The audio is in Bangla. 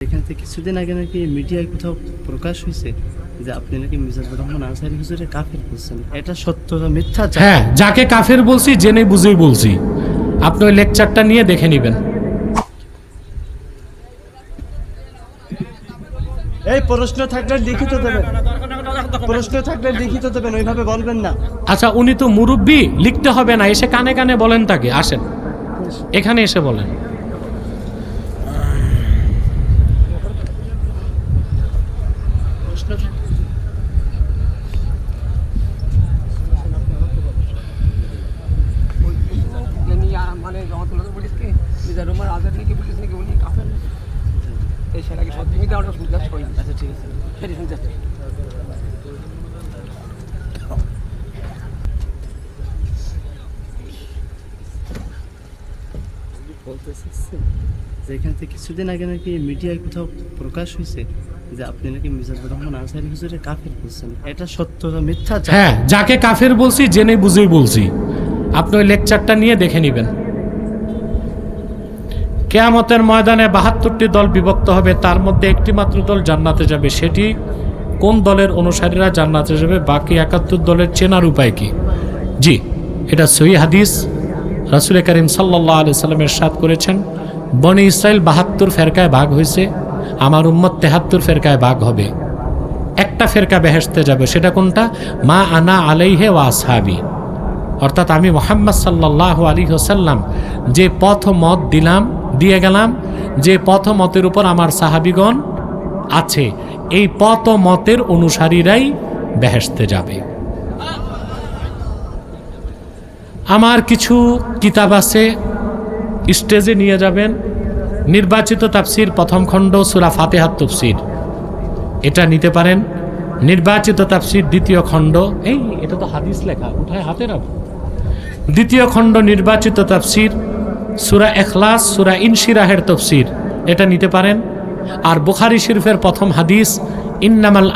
এখান থেকে কিছুদিন আগে নাকি মিডিয়ায় কোথাও প্রকাশ হয়েছে যে আপনি নাকি মিজানুর রহমান আনসারি হুজুরে কাফের করছেন এটা সত্য মিথ্যা? হ্যাঁ যাকে কাফের বলছি জেনে বুঝেই বলছি। আপনি ওই লেকচারটা নিয়ে দেখে নেবেন। এই প্রশ্ন থাকলে লিখিত দেবেন। প্রশ্ন থাকলে লিখিত দেবেন ওইভাবে বলবেন না। আচ্ছা উনি তো মুরব্বী লিখতে হবে না এসে কানে কানে বলেন তাকে আসেন। এখানে এসে বলেন প্রশ্ন থাক- যিনি আ- মানে রহমতুল্লাহ বলিস কি মিজার রহমান আজাদ কি বলিস নাকি উনি কাফের ওটা শুনতে করি আচ্ছা ঠিক আছে। সেটি শুনতে বলতে চাচ্ছেন যে এখান থেকে কিছুদিন আগে নাকি মিডিয়ায় কোথাও প্রকাশ হয়েছে যে আপনি নাকি মিজানুর রহমান আনসারি হুজুরে কাফের করছেন এটা সত্য না মিথ্যা? হ্যাঁ যাকে কাফের বলছি জেনে বুঝেই বলছি। আপনি ওই লেকচারটা নিয়ে দেখে নেবেন। কেয়ামতের ময়দানে বাহাত্তরটি দল বিভক্ত হবে, তার মধ্যে একটি মাত্র দল জান্নাতে যাবে। সেটি কোন দলের অনুসারীরা জান্নাতে যাবে, বাকি একাত্তর দলের চেনার উপায় কি? জি, এটা সহি হাদিস। রাসুল করিম সাল্লাহ আলি সাল্লামের সাথ করেছেন, বনি ইসরায়েল বাহাত্তর ফেরকায় ভাগ হয়েছে, আমার উম্মত তেহাত্তর ফেরকায় ভাগ হবে। একটা ফেরকা বেহেসতে যাবে, সেটা কোনটা? মা আনা আলাইহে ওয়া আসহাবি। অর্থাৎ আমি মোহাম্মদ সাল্লাহ আলী হোসাল্লাম যে পথ মত দিলাম দিয়ে গেলাম যে পথ মতের উপর আমার সাহাবিগণ আছে। এই পথ মতের অনুসারীরাই বেহেসতে যাবে। আমার কিছু কিতাব আছে, স্টেজে নিয়ে যাবেন। নির্বাচিত তাফসির প্রথম খণ্ড, সুরা ফাতেহাত তফসির। এটা নিতে পারেন। নির্বাচিত তাফসির দ্বিতীয় খণ্ড। এই, এটা তো হাদিস লেখা, উঠায় হাতে রাখো। দ্বিতীয় খণ্ড, নির্বাচিত তাফসির। সুরা এখলাস সুরা ইনশিরাহের তফসির। এটা নিতে পারেন। আর বুখারি শরীফের প্রথম হাদিস ইন্নামাল